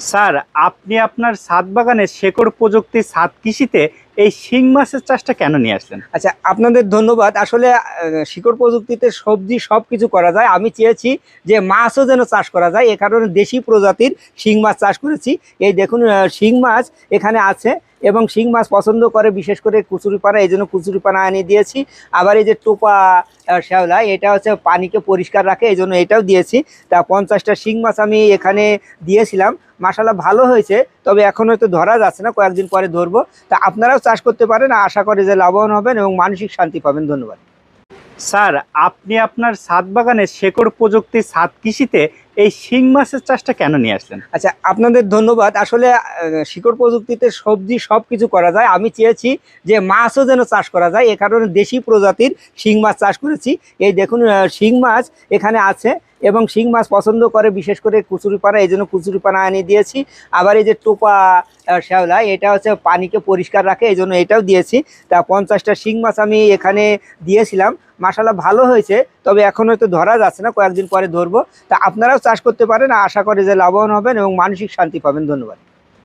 Sir আপনি আপনার ছাদ বাগানে শেকড় প্রযুক্তি ছাদ কৃষিতে এই শিং মাছের চাষটা কেন নিয়ে আসলেন? আচ্ছা আপনাদের ধন্যবাদ। আসলে শিকড় প্রযুক্তিতে সবজি সব কিছু করা যায়। আমি চেয়েছি যে মাছও যেন চাষ করা যায়। এ কারণে দেশি প্রজাতির শিং মাছ চাষ করেছি। এই দেখুন শিং মাছ এখানে আছে এবং শিং মাছ পছন্দ করে, বিশেষ করে কুচুরিপানা। এই জন্য কুচুরিপানা আনিয়ে দিয়েছি। আবার এই যে টোপা শ্যাওলা, এটা হচ্ছে পানিকে পরিষ্কার রাখে। এই জন্য এটাও দিয়েছি। তা পঞ্চাশটা শিং মাছ আমি এখানে দিয়েছিলাম। মাসালা ভালো হয়েছে, তবে এখন হয়তো ধরা যাচ্ছে না। কয়েকদিন পরে ধরবো। তা আপনারাও চাষ করতে পারেন আশা করি যে লাভবান হবেন এবং মানসিক শান্তি পাবেন। ধন্যবাদ। স্যার আপনি আপনার ছাদ বাগানে শেকড় প্রযুক্তি ছাদ কৃষিতে এই শিং মাছের চাষটা কেন নিয়ে আসলেন? আচ্ছা আপনাদের ধন্যবাদ। আসলে শিকড় প্রযুক্তিতে সবজি সব কিছু করা যায়। আমি চেয়েছি যে মাছও যেন চাষ করা যায়। এ কারণে দেশি প্রজাতির শিং মাছ চাষ করেছি। এই দেখুন শিং মাছ এখানে আছে। এবং শিং মাছ পছন্দ করে, বিশেষ করে কুচুরিপানা এই জন্য কুচুরিপানা এনে দিয়েছি। আবার এই যে টোপা শ্যাওলা, এটা হচ্ছে পানিকে পরিষ্কার রাখে, এই জন্য এটাও দিয়েছি। তা পঞ্চাশটা শিং মাছ আমি এখানে দিয়েছিলাম। মাসালা ভালো হয়েছে, তবে এখন হয়তো ধরা যাচ্ছে না, কয়েকদিন পরে ধরবো। তা আপনারাও চাষ করতে পারেন, আশা করে যে লাভবান হবেন এবং মানসিক শান্তি পাবেন। ধন্যবাদ।